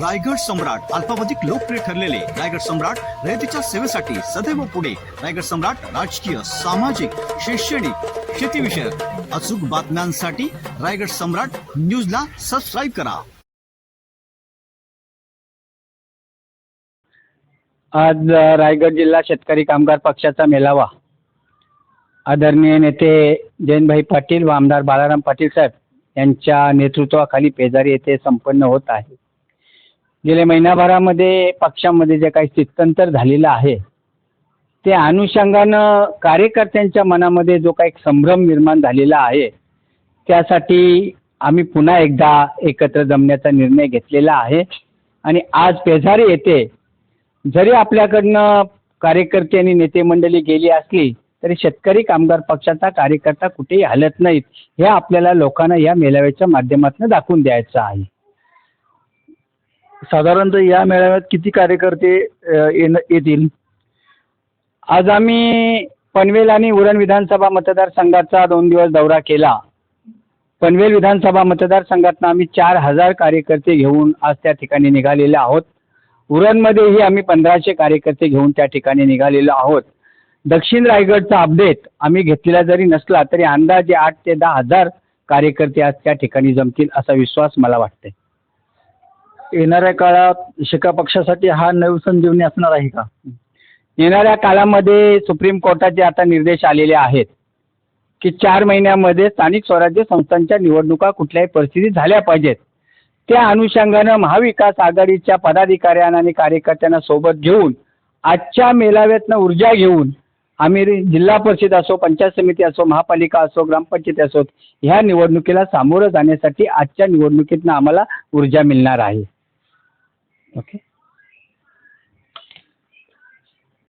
रायगड सम्राट अल्पावधिक लोकप्रिय ठरलेले रायगड सम्राट रयतेच्या सेवेसाठी सदैव पुढे. रायगड सम्राट राजकीय सामाजिक शैक्षणिक शेतीविषयक अचूक बातम्यांसाठी रायगड सम्राट न्यूजला सबस्क्राईब करा. आज रायगड जिल्हा शेतकरी कामगार पक्षाचा मेळावा आदरणीय नेते जयंतभाई पाटील व आमदार बाळाराम पाटील साहेब यांच्या नेतृत्वाखाली पेजारी येथे संपन्न होत आहे. गेल्या महिनाभरामध्ये पक्षामध्ये जे काही स्थित्यंतर झालेलं आहे ते अनुषंगानं कार्यकर्त्यांच्या मनामध्ये जो काही संभ्रम निर्माण झालेला आहे त्यासाठी आम्ही पुन्हा एकदा एकत्र जमण्याचा निर्णय घेतलेला आहे. आणि आज पेझारी येथे जरी आपल्याकडनं कार्यकर्ते आणि नेते मंडळी गेली असली तरी शेतकरी कामगार पक्षाचा कार्यकर्ता कुठेही हलत नाहीत हे आपल्याला लोकांना या मेळाव्याच्या माध्यमातून दाखवून द्यायचं आहे. साधारणतः या मेळाव्यात किती कार्यकर्ते येणं येतील? आज आम्ही पनवेल आणि उरण विधानसभा मतदारसंघाचा दोन दिवस दौरा केला. पनवेल विधानसभा मतदारसंघातनं आम्ही चार हजार कार्यकर्ते घेऊन आज त्या ठिकाणी निघालेले आहोत. उरणमध्येही आम्ही पंधराशे कार्यकर्ते घेऊन त्या ठिकाणी निघालेलो आहोत. दक्षिण रायगडचा अपडेट आम्ही घेतलेला जरी नसला तरी अंदाजे आठ ते दहा हजार कार्यकर्ते आज त्या ठिकाणी जमतील असा विश्वास मला वाटते येणाऱ्या काळात शिका पक्षासाठी हा नवसंजीवनी असणार आहे का? येणाऱ्या काळामध्ये सुप्रीम कोर्टाचे आता निर्देश आलेले आहेत की चार महिन्यामध्ये स्थानिक स्वराज्य संस्थांच्या निवडणुका कुठल्याही परिस्थितीत झाल्या पाहिजेत. त्या अनुषंगानं महाविकास आघाडीच्या पदाधिकाऱ्यांना आणि कार्यकर्त्यांना सोबत घेऊन आजच्या मेळाव्यातनं ऊर्जा घेऊन आम्ही जिल्हा परिषद असो पंचायत समिती असो महापालिका असो ग्रामपंचायती असो ह्या निवडणुकीला सामोरं जाण्यासाठी आजच्या निवडणुकीतनं आम्हाला ऊर्जा मिळणार आहे. Okay.